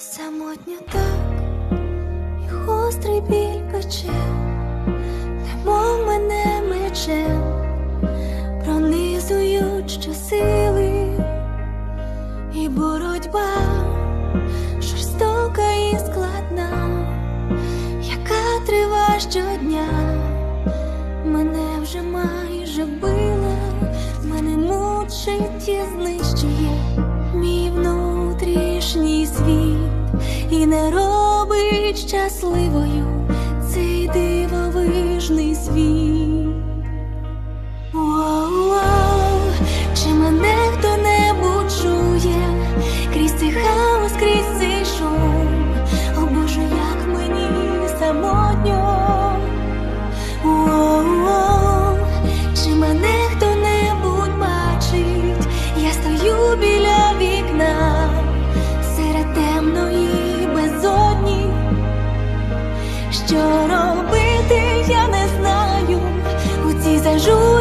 Самотня так, і гострий біль пече, немов мене мечем, пронизують щосили, і боротьба жорстока і складна, яка триває щодня, мене вже майже била, мене мучить і знищує і не робить щасливою цей дивовижний світ. Воу-воу, чи мене хто-небудь чує крізь цей хаос, крізь цей шум, Що робити, я не знаю. У цій зажурі